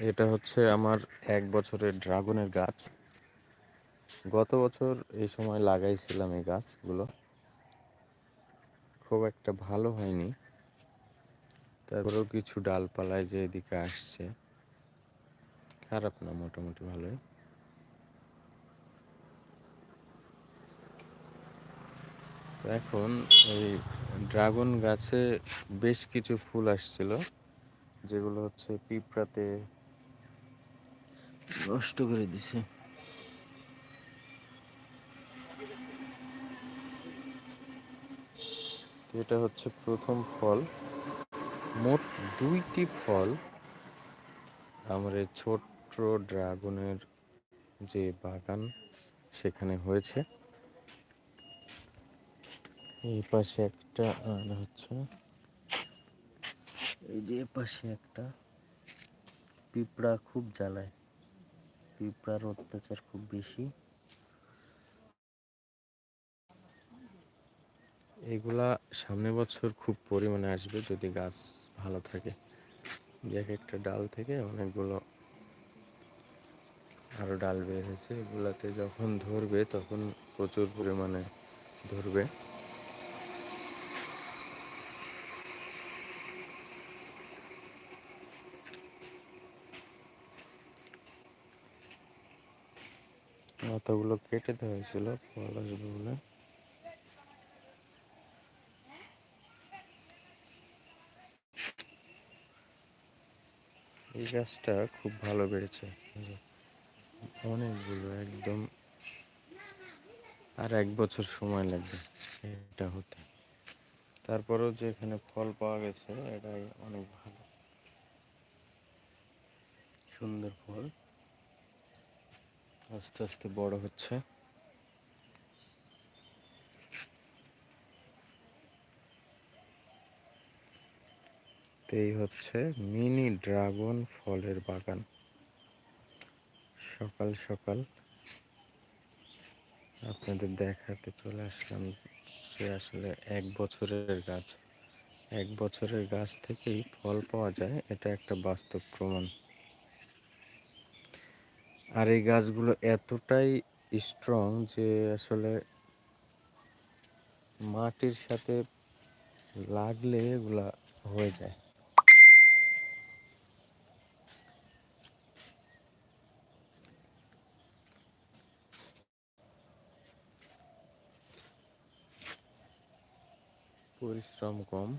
এটা হচ্ছে আমার এক বছরের ড্রাগনের গাছ। গত বছর এই সময় লাগাইছিলাম এই গাছগুলো। খুব একটা ভালো হয়নি। তারপরেও কিছু ডালপালায় যে এদিকে আসছে। খারাপ না, মোটামুটি ভালোই। এখন এই ড্রাগন গাছে বেশ কিছু ফুল আসছিল, যেগুলো হচ্ছে পিঁপড়াতে নষ্ট করে দিছে। এটা হচ্ছে প্রথম ফল। মোট দুইটি ফল এই ছোট্ট ড্রাগনের যে বাগান সেখানে হয়েছে। এই পাশে একটা আর হচ্ছে এই যে পাশে একটা পিঁপড়া খুব জ্বালায়। পিঁপড়ার অত্যাচার খুব বেশি। এগুলা সামনে বছর খুব পরিমাণে আসবে যদি গাছ ভালো থাকে। এক একটা ডাল থেকে অনেকগুলো আরও ডাল বের হয়েছে। এগুলাতে যখন ধরবে তখন প্রচুর পরিমাণে ধরবে। মাথাগুলো কেটে দেওয়া হয়েছিল ফল আসবে বলে। এই গাছটা খুব ভালো বেড়েছে। অনেকগুলো, একদম আর এক বছর সময় লাগবে এটা হতে। তারপরেও যে এখানে ফল পাওয়া গেছে, এটাই অনেক ভালো। সুন্দর ফল। আস্তে আস্তে বড় হচ্ছে। এই হচ্ছে মিনি ড্রাগন ফলের বাগান। সকাল সকাল। আপনাদের দেখাতে চলে আসলাম সে আসলে এক বছরের গাছ। এক বছরের গাছ থেকেই ফল পাওয়া যায়, এটা একটা বাস্তব প্রমাণ। আর এই গাছগুলো এতটাই স্ট্রং যে আসলে মাটির সাথে লাগলে এগুলা হয়ে যায়। পরিশ্রম কম।